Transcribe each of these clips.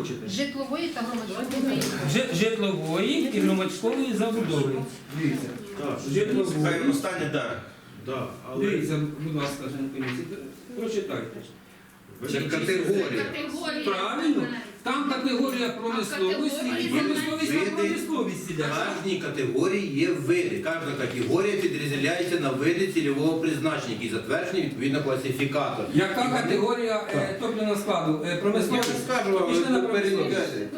хочете. Житлової та громадської. Жи- Житлової і громадської забудови. Дивіться. Житлової. Останнє так. Да, але Дивіться, будь ласка, член комісії, прочитайте. Це категорія. Категорія. Правильно? Там категорія промисловості і промисловість на промисловість іде. Кожній категорії є види. Кожна категорія підрозділяється на види цільового призначення, які затверджені відповідно класифікатор. Яка категорія е, топливного складу? Е, Я не Промисловість? скажу вам, Пішли на ви перевіряєте.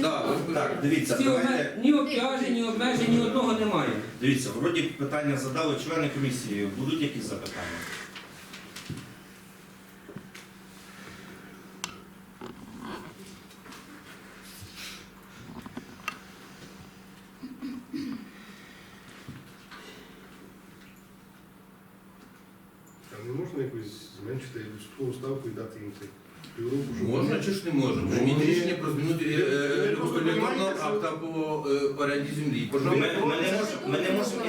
Да, ви- Так, дивіться, Всі давайте. обме- Ні обтяжень, ні обмежень, ні одного немає. Дивіться, вроді питання задали члени комісії. Будуть якісь запитання? там не можна якось зменшити відсоткову ставку і дати їм цей півроку, щоб Можна чи ж не можна? Вже Ну, рішення про зміну Ви просто регуляторного розумієте, що- акта по е, оренді землі. Ми, ми не можемо, ми не можемо.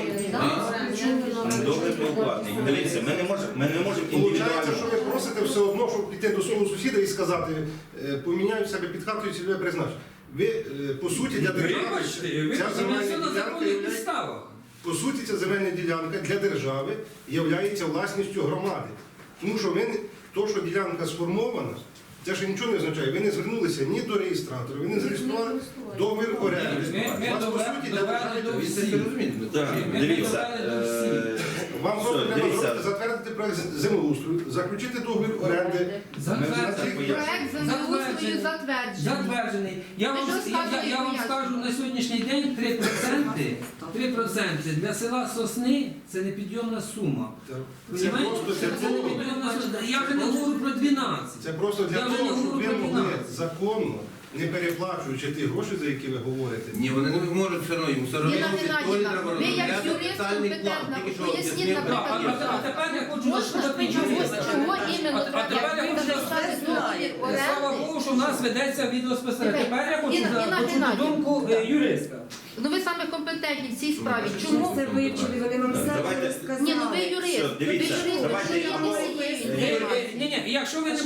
Договір не. Дивіться, ми не можемо, ми не можемо Получається, індивідуально. що ви просите все одно, щоб піти до свого сусіда і сказати, е, поміняю себе під хатою цільове призначення. Ви, е, по суті, для держави, Вибачте, ця земельна все на ділянка законних є, підставах. по суті, ця земельна ділянка для держави є власністю громади. Тому що ви, то, що ділянка сформована, це ще нічого не означає. Ви не звернулися ні до реєстратора, ви не зареєстрували договір оренди. Вас, по суті, довели до Ви всіх. Дивіться, Вам все, просто треба дивіться. зробити, затвердити проект землеустрою, заключити договір оренди. Затверджений. Проект землеустрою затверджений. Затверджений. Я вам, я, розказуєте, я вам скажу на сьогоднішній день 3%, 3% для села Сосни це непідйомна сума. Це Понімаєте? просто Це, для це того, непідйомна сума. Я вже не говорю про 12. це просто для Я вже того, щоб говорю ви про могли законно, не переплачуючи ті гроші, за які ви говорите. Ні, вони не можуть все одно, їм все одно Ніна Геннадіївна, ви як юрист компетентна, поясніть, наприклад, А, а, а тепер я хочу Можна запитати чого, чого іменно А- а тепер я треба хочу написати договір Слава оренди? Богу, що в нас ведеться відеоспостереження. Тепер, Тепер я хочу за- Інна почути Геннадіївна. думку е, юриста. Ну ви саме компетентні в цій справі. Ну, Чому? Це вивчили, вони вам все Давайте- розказали. Ні, ну ви юрист. Все, Ви юрист, давайте я- юрист. Ні, ні, якщо ви не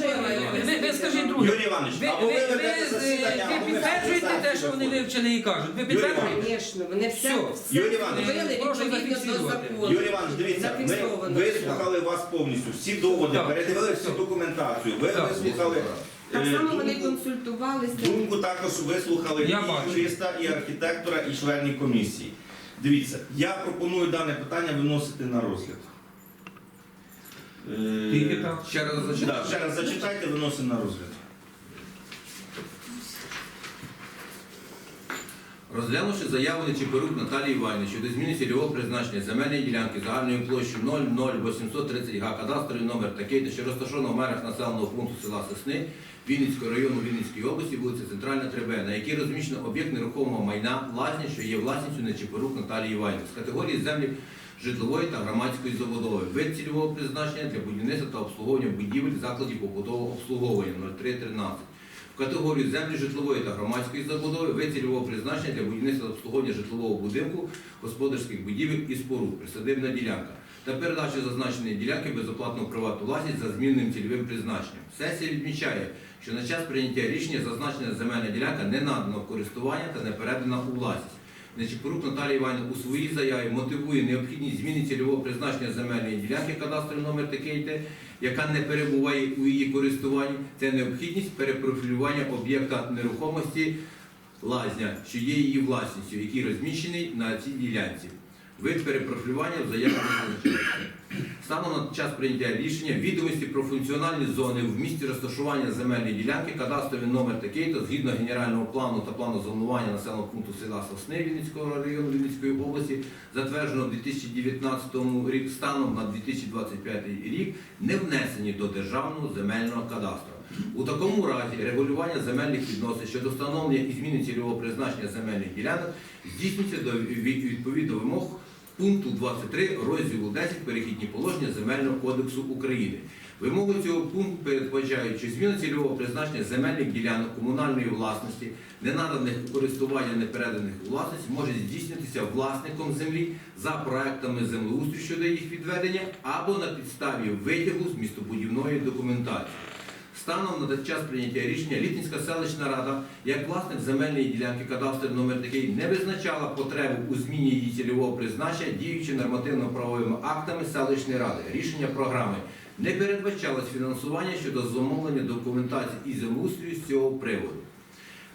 ви, ви скажіть друге. Юрій Іванович, Ви, або ви, ви ви, ведете засідання, або ви підтверджуєте те, що вони вивчили і кажуть. Ви підтверджуєте? Звісно, вони все, Юрій Іванович, зробили прошу відповідно до зафіксувати. закону. Юрій Іванович, дивіться, ми Зафіксовано. вислухали вас повністю, всі доводи, Так. передивили всю документацію. Ви Так. вислухали Так е, само вони думку- консультувалися. Думку також вислухали Я і юриста, і архітектора, і членів комісії. Дивіться, я пропоную дане питання виносити на розгляд. Е, Тільки так. Ще раз Да, ще раз зачитайте, виносимо на розгляд. Розглянувши заяву Нечипорук Наталії Іванівни щодо зміни цільового призначення земельної ділянки загальною площею 00830 га кадастровий номер такий, що розташовано в межах населеного пункту села Сосни Вінницького району Вінницької області, вулиця Центральна 3Б, на якій розміщено об'єкт нерухомого майна власні, що є власністю Нечипорук Наталії Іванівни з категорії землі житлової та громадської забудови, вид цільового призначення для будівництва та обслуговування будівель закладів побутового обслуговування 0313 в категорію землі житлової та громадської забудови, вид цільового призначення для будівництва та обслуговування житлового будинку, господарських будівель і споруд, присадибна ділянка та передачі зазначеної ділянки безоплатно приватну власність за змінним цільовим призначенням. Сесія відмічає, що на час прийняття рішення зазначена земельна ділянка не надана в користування та не передана у власність. Нечипорук Наталія Іванівна у своїй заяві мотивує необхідність зміни цільового призначення земельної ділянки кадастровий номер такий, те, яка не перебуває у її користуванні. Це необхідність перепрофілювання об'єкта нерухомості лазня, що є її власністю, який розміщений на цій ділянці. Вид перепрофілювання в заяві визначається. Станом на час прийняття рішення відомості про функціональні зони в місті розташування земельної ділянки, кадастровий номер такий, то згідно генерального плану та плану зонування населеного пункту села Сосни Вінницького району Вінницької області, затверджено в 2019 рік станом на 2025 рік, не внесені до державного земельного кадастру. У такому разі регулювання земельних відносин щодо встановлення і зміни цільового призначення земельних ділянок здійснюється до від- відповідно вимог пункту 23 розділу 10 перехідні положення Земельного кодексу України. Вимоги цього пункту передбачають, що зміна цільового призначення земельних ділянок комунальної власності, не наданих у користування, не переданих у власність, може здійснитися власником землі за проектами землеустрою щодо їх відведення або на підставі витягу з містобудівної документації. Станом на час прийняття рішення Літинська селищна рада, як власник земельної ділянки кадастр номер такий, не визначала потребу у зміні її цільового призначення діючи нормативно-правовими актами селищної ради. Рішення програми не передбачалось фінансування щодо замовлення документації і землеустрою з цього приводу.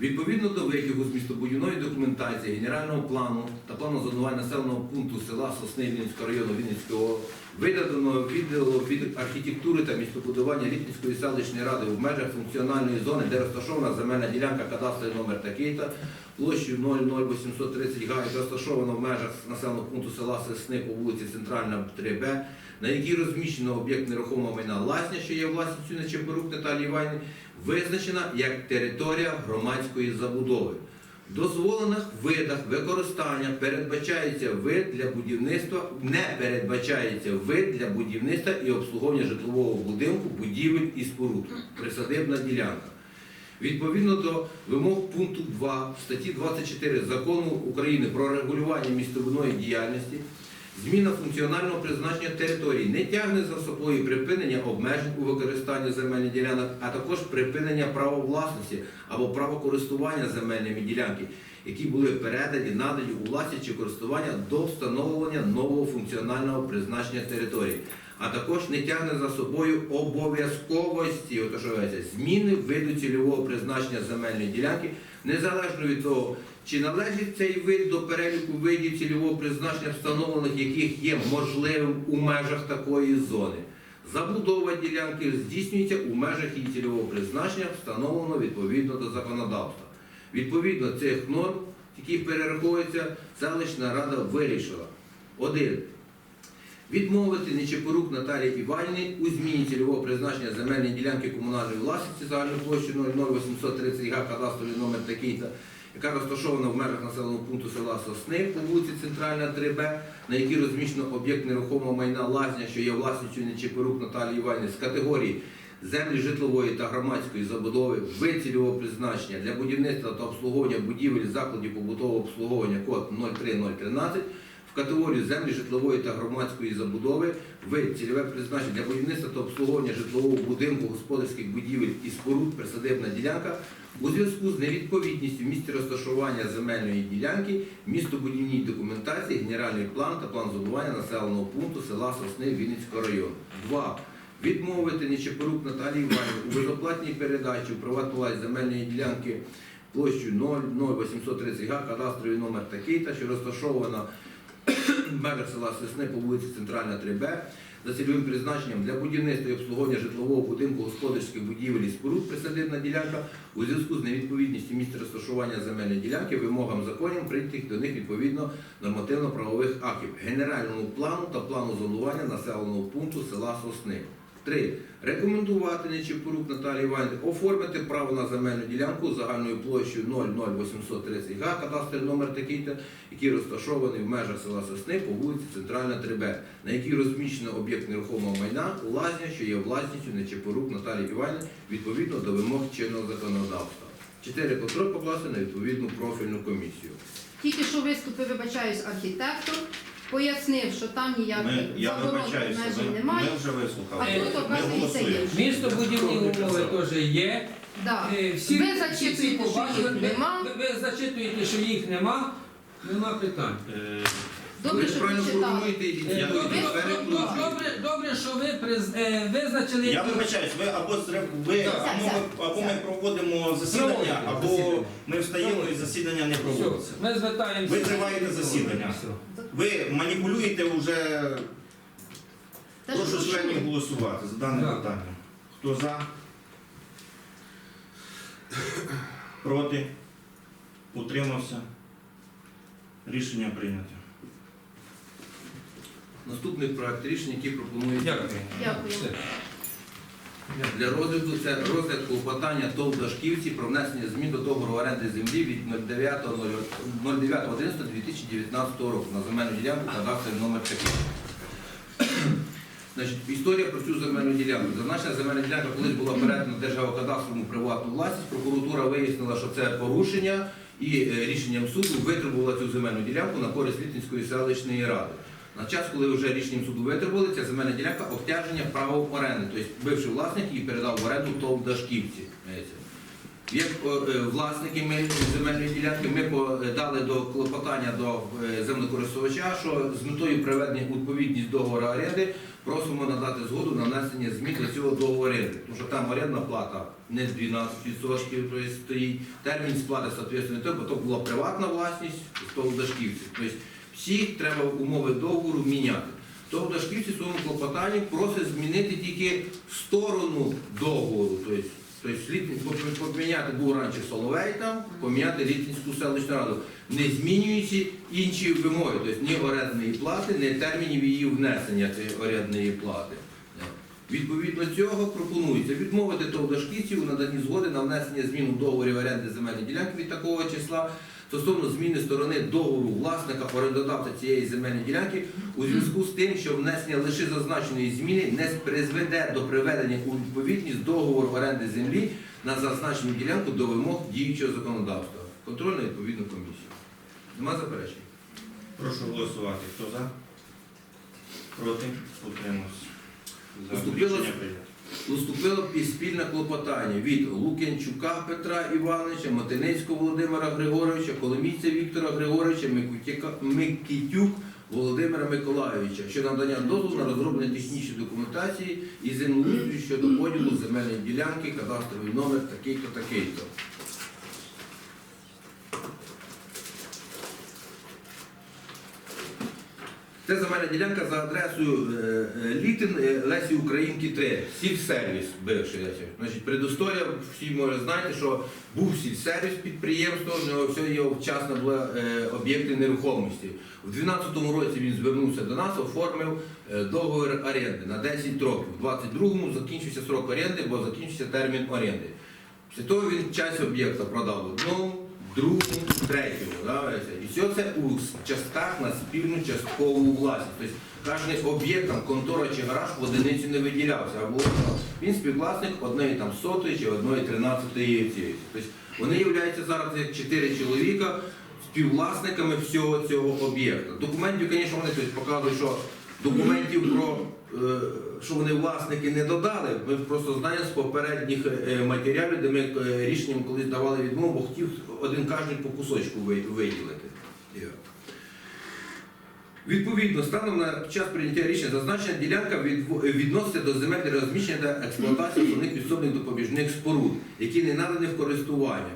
Відповідно до витягу з містобудівної документації, генерального плану та плану зонування населеного пункту села Сосни Вінницького району Вінницького, виданого відділу від архітектури та містобудування Літницької селищної ради в межах функціональної зони, де розташована земельна ділянка кадастровий номер такий-то, площею 00830 га, розташована в межах населеного пункту села Сосни по вулиці Центральна 3Б, на якій розміщено об'єкт нерухомого майна Ласня, що є власністю Нечепорук Наталії Іванівни, визначена як територія громадської забудови. Дозволених видах використання передбачається вид для будівництва, не передбачається вид для будівництва і обслуговування житлового будинку, будівель і споруд, присадибна ділянка. Відповідно до вимог пункту 2 статті 24 Закону України про регулювання містобудної діяльності, зміна функціонального призначення території не тягне за собою припинення обмежень у використанні земельних ділянок, а також припинення права власності або права користування земельними ділянки, які були передані, надані у власність чи користування до встановлення нового функціонального призначення території а також не тягне за собою обов'язковості зміни виду цільового призначення земельної ділянки, незалежно від того, чи належить цей вид до переліку видів цільового призначення, встановлених яких є можливим у межах такої зони. Забудова ділянки здійснюється у межах її цільового призначення, встановлено відповідно до законодавства. Відповідно цих норм, які перераховуються, селищна рада вирішила. Один. Відмовити Нечепорук Наталії Іванівні у зміні цільового призначення земельної ділянки комунальної власності загальною площею 00830 га кадастровий номер такий-то, яка розташована в межах населеного пункту села Сосни по вулиці Центральна 3Б, на якій розміщено об'єкт нерухомого майна Лазня, що є власністю Нечепорук Наталії Іванівни з категорії землі житлової та громадської забудови, вид цільового призначення для будівництва та обслуговування будівель закладів побутового обслуговування код 03013 в категорію землі житлової та громадської забудови, вид цільове призначення для будівництва та обслуговування житлового будинку, господарських будівель і споруд, присадибна ділянка у зв'язку з невідповідністю місця розташування земельної ділянки, містобудівній документації, генеральний план та план зонування населеного пункту села Сосни Вінницького району. 2. Відмовити Нечепорук Наталії Іванівні у безоплатній передачі у приватну земельної ділянки площею 00830 га, кадастровий номер такий-то, що розташована в села Сосни по вулиці Центральна 3Б за цільовим призначенням для будівництва і обслуговування житлового будинку господарських будівель і споруд присадибна ділянка у зв'язку з невідповідністю місця розташування земельної ділянки вимогам законів прийнятих до них відповідно нормативно-правових актів, генеральному плану та плану зонування населеного пункту села Сосни. 3. Рекомендувати Нечепорук Наталії Іванівні оформити право на земельну ділянку загальною площею 00830 га, кадастровий номер такий-то, який розташований в межах села Сосни по вулиці Центральна 3Б, на якій розміщено об'єкт нерухомого майна Лазня, що є власністю Нечепорук Наталії Іванівни відповідно до вимог чинного законодавства. 4. Контроль покласти на відповідну профільну комісію. Тільки що виступив, вибачаюсь, архітектор, пояснив, що там Ми, ніяких я заборон вибачаюся, обмежень ми, немає. ми вже вислухали. А тут, Ми оказується, голосуємо. є. Містобудівні умови теж є. Да. Е, Всі, Ви всі зачитуєте, що побачили, їх нема. ви- ви зачитуєте, що їх нема, нема питань. Е, Добре, що формулюєте і Е, Я Добре, ви- що ви приз- е, визначили. Я вибачаюсь, ви або зре- ви Так. або, ми, або ми проводимо засідання, Проводимо або засідання. ми встаємо і засідання не проводиться. Ми звертаємося. Ви зриваєте засідання. Все. Ви маніпулюєте вже. Та ж Прошу що членів голосувати за дане Так. питання. Хто за? Проти? Утримався? Рішення прийнято. Наступний проект рішення, який пропонується Дякую. Дякую. Все. Для розгляду це розгляд клопотання ТОВ Дашківці про внесення змін до договору оренди землі від 09.11.2019 року на земельну ділянку кадастровий номер такий. Значить, історія про цю земельну ділянку. Зазначена земельна ділянка колись була передана державокадастровому приватну власність. Прокуратура вияснила, що це порушення і е, рішенням суду витребувала цю земельну ділянку на користь Літинської селищної ради. На час, коли вже рішенням суду витребували, ця земельна ділянка обтяження правом оренди. Тобто бивший власник її передав в оренду ТОВ Дашківці. Як е, власники ми земельної ділянки, ми подали до клопотання до е, землекористувача, що з метою приведення відповідність договору оренди просимо надати згоду на внесення змін до цього договору оренди. Тому що там орендна плата не 12%, тобто стоїть, термін сплати бо то була приватна власність ТОВ Дашківці. Всі треба умови договору міняти. Тобто Дашківці в своєму клопотанні просить змінити тільки сторону договору. Тобто, тобто поміняти був раніше Соловей там, поміняти Літинську селищну раду, не змінюючи інші вимоги, тобто ні орендної плати, ні термінів її внесення цієї орендної плати. Відповідно цього пропонується відмовити Товдашківців у наданні згоди на внесення змін у договорі оренди земельної ділянки від такого числа стосовно зміни сторони договору власника орендодавця цієї земельної ділянки у зв'язку з тим, що внесення лише зазначеної зміни не призведе до приведення у відповідність договору оренди землі на зазначену ділянку до вимог діючого законодавства. Контрольна відповідну комісію. Нема заперечень? Прошу голосувати. Хто за? Проти? Утримався. За Поступило- рішення прийнято. Поступило і спільне клопотання від Лук'янчука Петра Івановича, Матиницького Володимира Григоровича, Коломійця Віктора Григоровича, Микітюк Володимира Миколайовича щодо надання дозволу на розроблення технічної документації і землі щодо поділу земельної ділянки, кадастровий номер такий-то, такий-то. Це земельна ділянка за адресою е, е, Літин е, Лесі Українки 3, сільсервіс бивший. Лесі. Значить, предісторія, всі може знаєте, що був сільсервіс підприємство, у нього все його вчасно були об'єкти нерухомості. У 2012 році він звернувся до нас, оформив договір оренди на 10 років. У 2022 закінчився срок оренди, бо закінчився термін оренди. Після того він часть об'єкта продав одному, другому, третьому. І все це у частках на спільну часткову власність. Тобто кожен об'єкт, там, контора чи гараж в одиницю не виділявся. Або він співвласник одної там сотої чи одної тринадцятої цієї. Тобто вони являються зараз як чотири чоловіка співвласниками всього цього об'єкта. Документів, звісно, вони тобто, показують, що документів про е, що вони власники не додали. Ми просто знаємо з попередніх е, матеріалів, де ми е, рішенням колись давали відмову, бо хотів один кожен по кусочку виділити. Відповідно, станом на час прийняття рішення зазначена ділянка відноситься до земель для розміщення та експлуатації основних підсобних допоміжних споруд, які не надані в користування.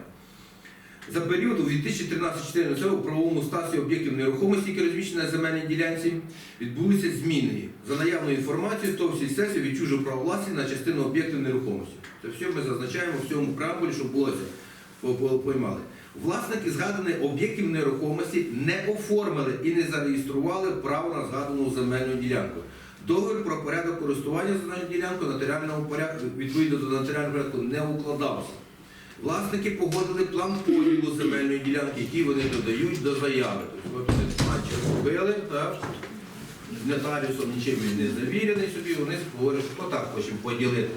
За період у 2013-2014 у правовому стасі об'єктів нерухомості, які розміщені на земельній ділянці, відбулися зміни. За наявною інформацією, то всі сесії відчужив право власності на частину об'єктів нерухомості. Це все ми зазначаємо в цьому преамбулі, щоб було поймали. Власники згаданих об'єктів нерухомості не оформили і не зареєстрували право на згадану земельну ділянку. Договір про порядок користування земельною ділянкою нотаріальному порядку відповідно до нотаріального порядку не укладався. Власники погодили план поділу земельної ділянки, який вони додають до заяви. Тобто вони наче зробили, так? нотаріусом нічим він не завірений собі, вони говорять, що отак хочемо поділити.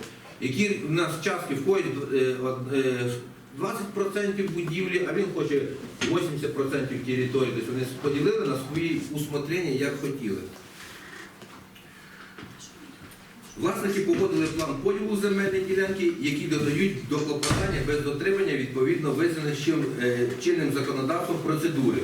Які в нас частки входять е, е, 20% будівлі, а він хоче 80% території. Тобто вони поділили на свої усмотрення, як хотіли. Власники погодили план поділу земельної ділянки, які додають до клопотання без дотримання відповідно визнаних е, чинним законодавством процедури.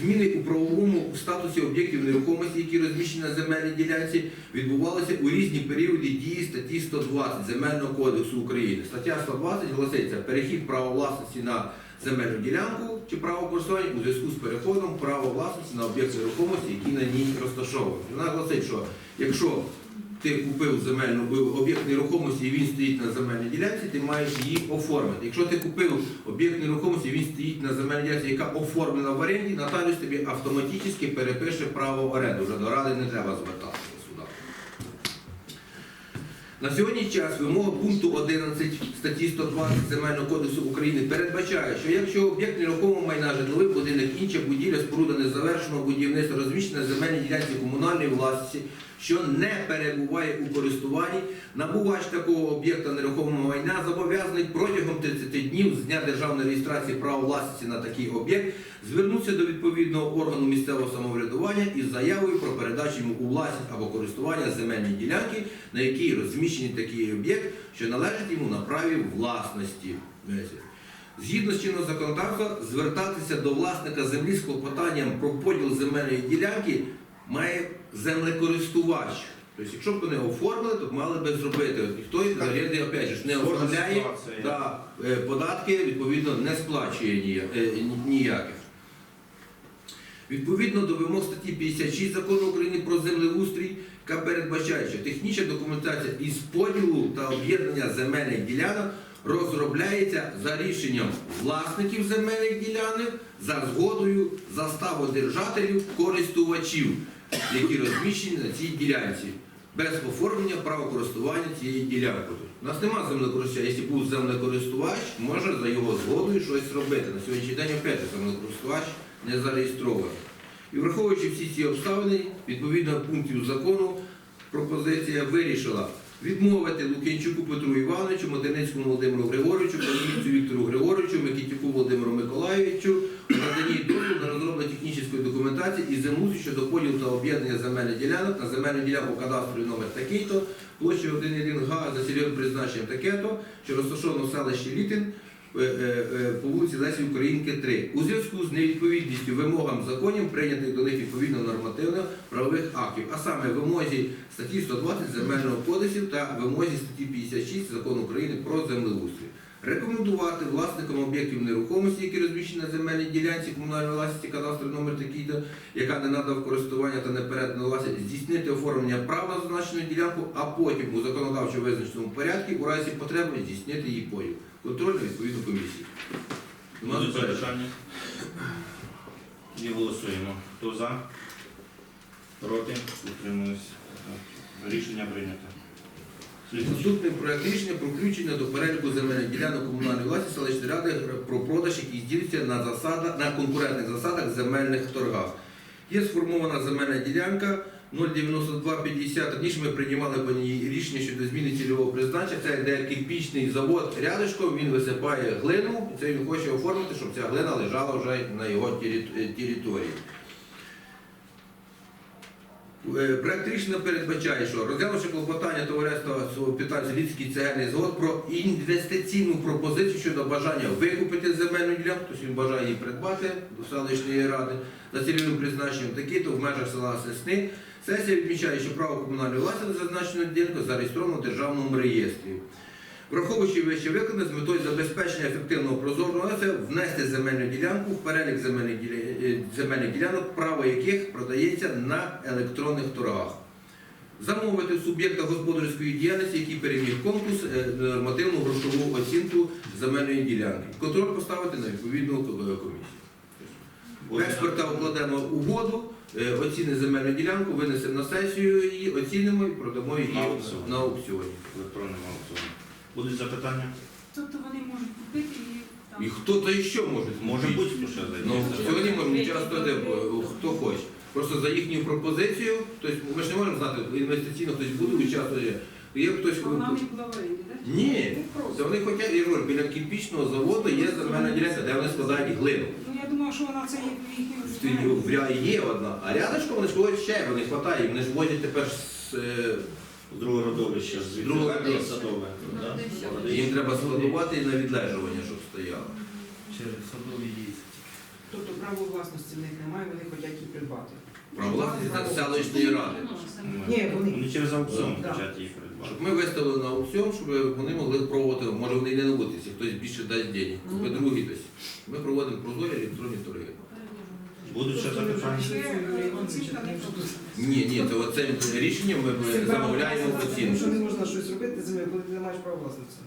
Зміни у правовому статусі об'єктів нерухомості, які розміщені на земельній ділянці, відбувалися у різні періоди дії статті 120 Земельного кодексу України. Стаття 120 гласиться перехід права власності на земельну ділянку чи право користування у зв'язку з переходом права власності на об'єкт нерухомості, які на ній розташовані. Вона гласить, що якщо ти купив земельну об'єкт нерухомості і він стоїть на земельній ділянці, ти маєш її оформити. Якщо ти купив об'єкт нерухомості і він стоїть на земельній ділянці, яка оформлена в оренді, нотаріус тобі автоматично перепише право оренди. Вже до ради не треба звертатися сюди. На сьогодні час вимога пункту 11 статті 120 Земельного кодексу України передбачає, що якщо об'єкт нерухомого майна, житловий будинок, інша будівля, споруда незавершеного будівництва розміщена на земельній ділянці комунальної власності, що не перебуває у користуванні, набувач такого об'єкта нерухомого майна зобов'язаний протягом 30 днів з дня державної реєстрації права власності на такий об'єкт звернутися до відповідного органу місцевого самоврядування із заявою про передачу йому у власність або користування земельної ділянки, на якій розміщений такий об'єкт, що належить йому на праві власності. Згідно з чинного законодавства, звертатися до власника землі з клопотанням про поділ земельної ділянки має землекористувач. Тобто, якщо б вони оформили, то мали би зробити. От Ніхто взагалі, опять же, не оформляє, да, е, податки відповідно не сплачує е, ні- ніяких. Відповідно до вимог статті 56 закону України про землеустрій, яка передбачає, що технічна документація із поділу та об'єднання земельних ділянок розробляється за рішенням власників земельних ділянок за згодою заставодержателів користувачів, які розміщені на цій ділянці, без оформлення права користування цією ділянкою. У нас немає землекористувача. Якщо був землекористувач, може за його згодою щось робити. На сьогоднішній день опять землекористувач не зареєстрований. І враховуючи всі ці обставини, відповідно пунктів закону, пропозиція вирішила відмовити Лук'янчуку Петру Івановичу, Модерницькому Володимиру Григоровичу, Калинівцю Віктору Григоровичу, Микитюку Володимиру Миколаївичу у наданні дозволу на розроблення технічної документації і землі щодо поділу та об'єднання земельних ділянок на земельну ділянку кадастровий номер такий-то, площа 1,1 га за цільовим призначенням таке-то, що розташовано в селищі Літин, по вулиці Лесі Українки 3. У зв'язку з невідповідністю вимогам законів, прийнятих до них відповідно нормативно-правових актів, а саме вимозі статті 120 Земельного кодексу та вимозі статті 56 Закону України про землеустрій. Рекомендувати власникам об'єктів нерухомості, які розміщені на земельній ділянці комунальної власності кадастровий номер такий-то, яка не надав користування та не передана власність, здійснити оформлення прав на зазначену ділянку, а потім у законодавчо визначеному порядку у разі потреби здійснити її поділ. Контроль на відповідну комісію. Нема Будуть заперечень? запитання? І голосуємо. Хто за? Проти? Утримуюсь. Рішення прийнято. Слідуючий. Наступний проект рішення про включення до переліку земельних ділянок комунальної власності селищної ради про продаж, який здійснюється на засадах на конкурентних засадах земельних торгах. Є сформована земельна ділянка 09250. Раніше ми приймали по ній рішення щодо зміни цільового призначення. Це де кирпічний завод рядишком, він висипає глину, це він хоче оформити, щоб ця глина лежала вже на його території. Е, рішення передбачає, що розглянувши клопотання товариства питань Львівський цегельний завод про інвестиційну пропозицію щодо бажання викупити земельну ділянку, тобто він бажає її придбати до селищної ради за цільовим призначенням такі, то в межах села Сесни. Сесія відмічає, що право комунальної власності зазначеної ділянки зареєстровано в державному реєстрі. Враховуючи вище викладне з метою забезпечення ефективного прозорого це внести земельну ділянку в перелік земельних, е, земельних ділянок, право яких продається на електронних торгах. Замовити суб'єкта господарської діяльності, який переміг конкурс, е, нормативну грошову оцінку земельної ділянки. Контроль поставити на відповідну е, комісію. Експерта укладемо угоду, оцінимо земельну ділянку, винесемо на сесію її, оцінимо і продамо її На аукціон. на аукціоні. Будуть запитання? Тобто вони можуть купити і там. І хто-то ще може. Може будь-хто зайде. Ну, сьогодні можемо часто де, хто хоче. Просто за їхню пропозицію, тобто ми ж не можемо знати, інвестиційно хтось буде участвує. Є хтось. А вона не була в оренді, так? Ні, це вони хочуть, я говорю, біля кирпічного заводу є земельна ділянка, де вони складають глину. Ну я думала, що вона це є в їхньому В Ря- Є одна, а рядышком вони ж когось ще, вони хватає, вони ж возять тепер з, е, З другого родовища, з Другого другого родовища. садове. Да? Їм треба складувати і на відлежування, щоб стояло. Через садові їздять. Тобто право власності в них немає, вони хочуть її придбати. Право власності це селищної ради. Ні, вони- Вони через аукціон Да. хочуть їх придбати. Щоб ми виставили на аукціон, щоб вони могли проводити, може вони і не на вулиці, хтось більше дасть денег, купи другий десь. Ми проводимо прозорі електронні торги. Будуть ще запитання? Пропустила. Ні, ні, це рішення ми замовляємо власності, Тому що оцінку. не можна щось робити з землею, коли ти не маєш права власності.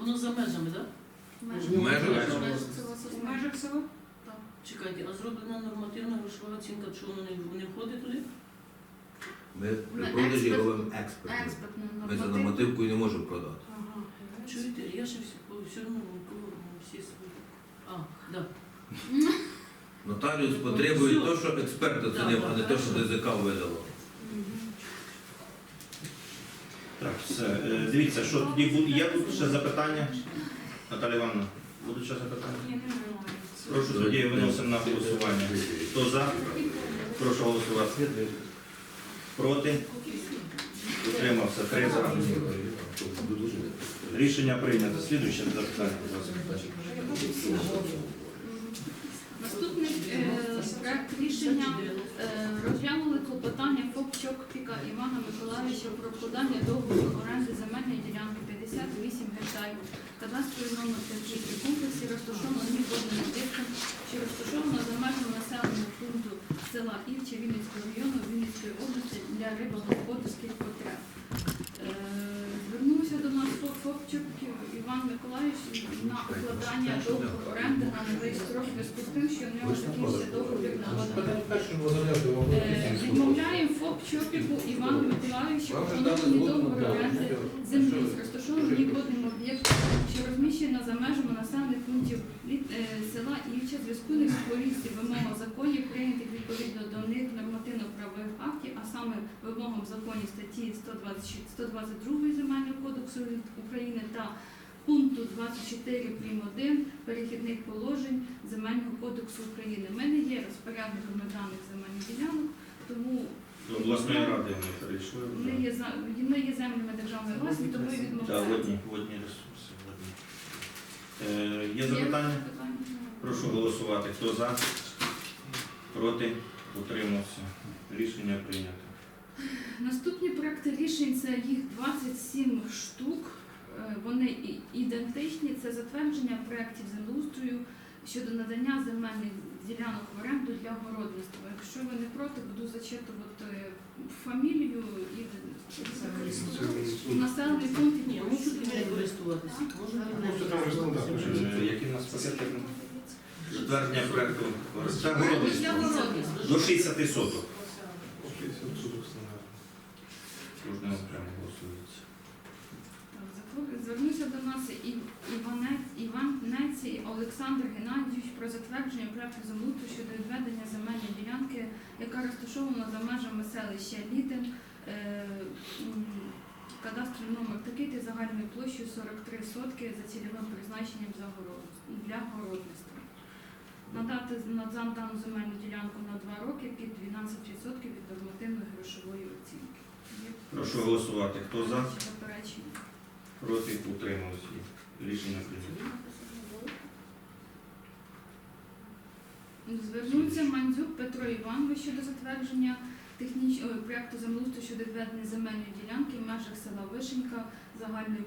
Воно за межами, так? В межах? В межах села? Так. Чекайте, а зроблена нормативна грошова оцінка, що воно не, не входить туди? Ми при продажі робимо експертно. Експертну Ми за нормативку. нормативку не можемо продати. Ага. Чуєте, я ще по- все одно всі свої. А, да. Нотаріус потребує те, що експерт оцінив, а не те, що ДЗК видало. Так, все. Дивіться, що тоді буде. Є тут ще запитання? Наталя Івановна, будуть ще запитання? Прошу тоді виносимо на голосування. Хто за? Прошу голосувати. Проти? Утримався. Три за. Рішення прийнято. Слідуюче запитання, будь ласка. Е, проект рішення е, розглянули клопотання ФОП Чокпіка Івана Миколаївича про вкладання договору оренди земельної ділянки 58 гектарів, кадастровий номер 5 при комплексі розташовано між водним об'єктом, що розташовано за межами населеного пункту села Івче Вінницького району Вінницької області для рибогосподарських потреб. Е, Звернувся до нас ФОП ФОП Чокпік Іван Миколаївич на укладання договору оренди на новий строк зв'язку з тим, що в нього закінчився договір. на водному. Е, Відмовляємо ФОП Чопіку Івану Миколаївичу поновлені договору оренди землі з розташованим водним об'єктом, що розміщена за межами населених пунктів е, села Івча в зв'язку з невідповідністю вимогам законів, прийнятих відповідно до них нормативно-правових актів, а саме вимогам законів статті 120 122 Земельного кодексу України та пункту 24 прим. 1 перехідних положень Земельного кодексу України. Ми не є розпорядниками даних земельних ділянок, тому До обласної ради ми перейшли. ми є, за- є землями державної власності, тому і Так, відмовляємо. водні, водні ресурси. Водні. Е, є запитання? запитання? Прошу голосувати. Хто за? Проти? Утримався. Рішення прийнято. Наступні проекти рішень це їх 27 штук. Е, Вони і- ідентичні. Це затвердження проєктів землеустрою щодо надання земельних ділянок в оренду для городництва. Якщо ви не проти, буду зачитувати фамілію і населений пункт. і Ні, можу не користуватися. Е, Які в нас пакети? Затвердження проекту. Для городництво. городництва. До 60 соток. Кожне окремо голосується. Так, Звернувся до нас і Іванець Іванець Олександр Геннадійович про затвердження проекту землеустрою щодо відведення земельної ділянки, яка розташована за межами селища Літин. Е, Кадастровий номер такий та загальною площею 43 сотки за цільовим призначенням для городництва. Надати на дану земельну ділянку на 2 роки під 12% від нормативної грошової оцінки. Прошу голосувати. Хто за? Проти? Утримався. Рішення прийнято. Звернувся Мандзюк Петро Іванович щодо затвердження техніч... проєкту землеустрою щодо відведення земельної ділянки в межах села Вишенька загальною